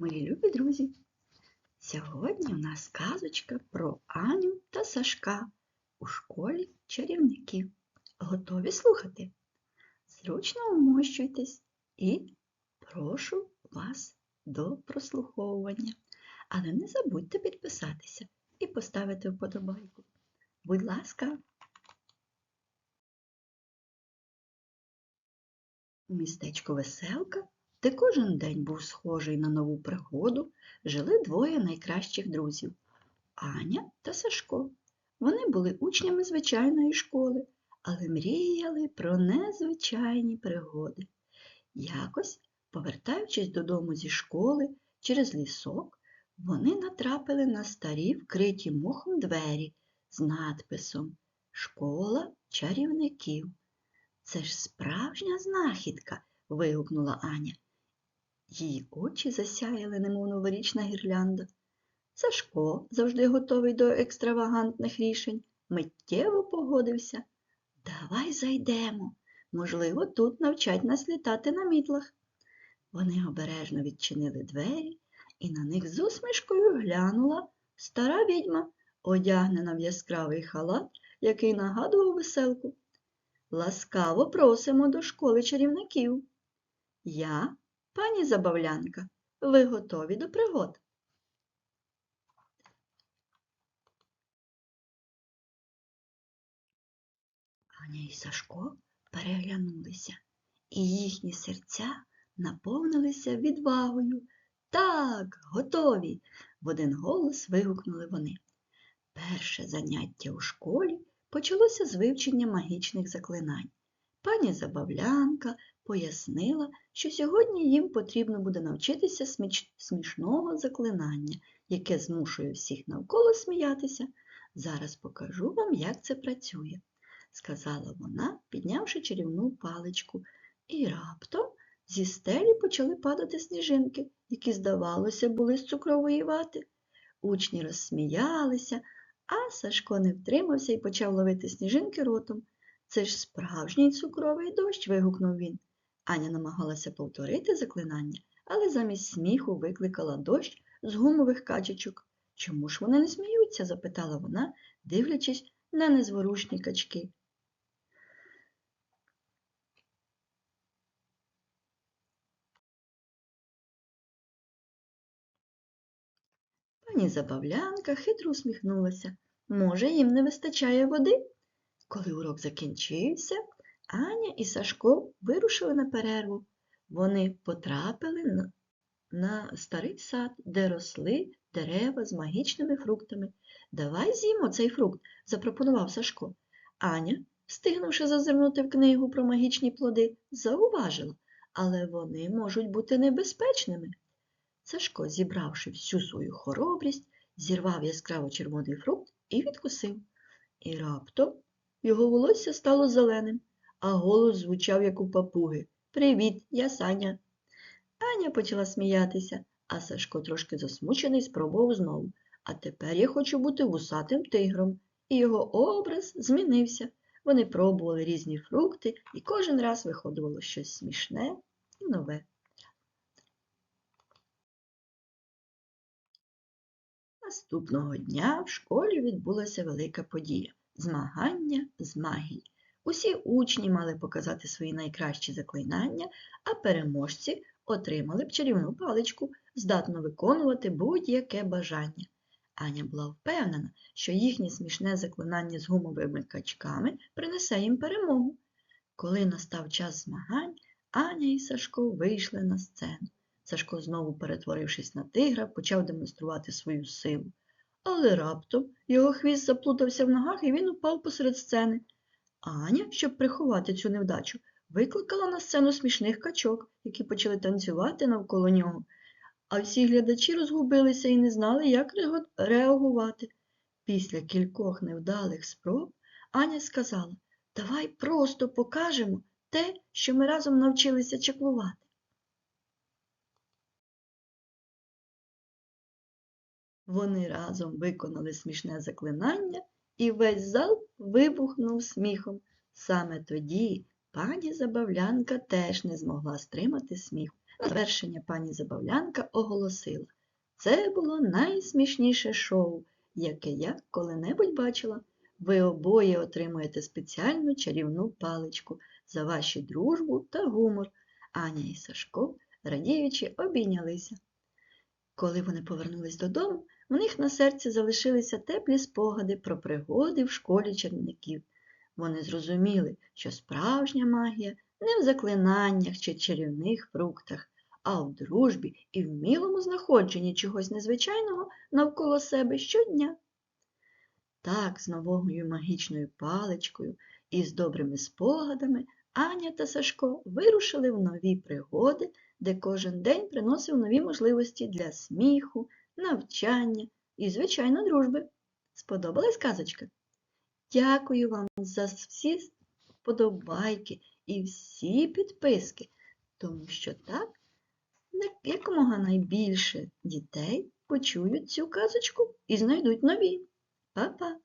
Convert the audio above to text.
Мої любі друзі! Сьогодні у нас казочка про Аню та Сашка у школі чарівників. Готові слухати? Зручно вмощуйтесь і прошу вас до прослуховування. Але не забудьте підписатися і поставити вподобайку. Будь ласка, у містечку Веселка де кожен день був схожий на нову пригоду, жили двоє найкращих друзів Аня та Сашко. Вони були учнями звичайної школи, але мріяли про незвичайні пригоди. Якось, повертаючись додому зі школи через лісок, вони натрапили на старі вкриті мохом двері з надписом Школа чарівників. Це ж справжня знахідка. вигукнула Аня. Її очі засяяли, немов новорічна гірлянда. Сашко, завжди готовий до екстравагантних рішень, миттєво погодився. Давай зайдемо. Можливо, тут навчать нас літати на мітлах. Вони обережно відчинили двері, і на них з усмішкою глянула стара відьма, одягнена в яскравий халат, який нагадував веселку. Ласкаво просимо до школи чарівників. Я Пані забавлянка, ви готові до пригод? Аня і Сашко переглянулися, і їхні серця наповнилися відвагою. Так, готові, в один голос вигукнули вони. Перше заняття у школі почалося з вивчення магічних заклинань. Пані забавлянка пояснила, що сьогодні їм потрібно буде навчитися смішного заклинання, яке змушує всіх навколо сміятися. Зараз покажу вам, як це працює, сказала вона, піднявши чарівну паличку, і раптом зі стелі почали падати сніжинки, які, здавалося, були з цукрової вати. Учні розсміялися, а Сашко не втримався і почав ловити сніжинки ротом. Це ж справжній цукровий дощ. вигукнув він. Аня намагалася повторити заклинання, але замість сміху викликала дощ з гумових качечок. Чому ж вони не сміються? запитала вона, дивлячись на незворушні качки. Пані забавлянка хитро усміхнулася. Може, їм не вистачає води? Коли урок закінчився, Аня і Сашко вирушили на перерву. Вони потрапили на, на старий сад, де росли дерева з магічними фруктами. Давай з'їмо цей фрукт, запропонував Сашко. Аня, встигнувши зазирнути в книгу про магічні плоди, зауважила, але вони можуть бути небезпечними. Сашко, зібравши всю свою хоробрість, зірвав яскраво червоний фрукт і відкусив. І раптом його волосся стало зеленим а голос звучав, як у папуги. Привіт, я Саня. Аня почала сміятися, а Сашко, трошки засмучений, спробував знову. А тепер я хочу бути вусатим тигром. І його образ змінився. Вони пробували різні фрукти, і кожен раз виходило щось смішне і нове. Наступного дня в школі відбулася велика подія змагання з магії. Усі учні мали показати свої найкращі заклинання, а переможці отримали б чарівну паличку, здатну виконувати будь-яке бажання. Аня була впевнена, що їхнє смішне заклинання з гумовими качками принесе їм перемогу. Коли настав час змагань, Аня і Сашко вийшли на сцену. Сашко, знову перетворившись на тигра, почав демонструвати свою силу. Але раптом його хвіст заплутався в ногах і він упав посеред сцени. Аня, щоб приховати цю невдачу, викликала на сцену смішних качок, які почали танцювати навколо нього, а всі глядачі розгубилися і не знали, як реагувати. Після кількох невдалих спроб Аня сказала Давай просто покажемо те, що ми разом навчилися чаклувати. Вони разом виконали смішне заклинання і весь зал вибухнув сміхом. Саме тоді пані забавлянка теж не змогла стримати сміх. Завершення пані Забавлянка оголосила. Це було найсмішніше шоу, яке я коли-небудь бачила. Ви обоє отримуєте спеціальну чарівну паличку за ваші дружбу та гумор. Аня і Сашко, радіючи, обійнялися. Коли вони повернулись додому, в них на серці залишилися теплі спогади про пригоди в школі чарівників. Вони зрозуміли, що справжня магія не в заклинаннях чи чарівних фруктах, а в дружбі і вмілому знаходженні чогось незвичайного навколо себе щодня. Так, з новою магічною паличкою і з добрими спогадами Аня та Сашко вирушили в нові пригоди, де кожен день приносив нові можливості для сміху, навчання і, звичайно, дружби. Сподобалась казочка? Дякую вам за всі вподобайки і всі підписки, тому що так якомога найбільше дітей почують цю казочку і знайдуть нові. Па-па!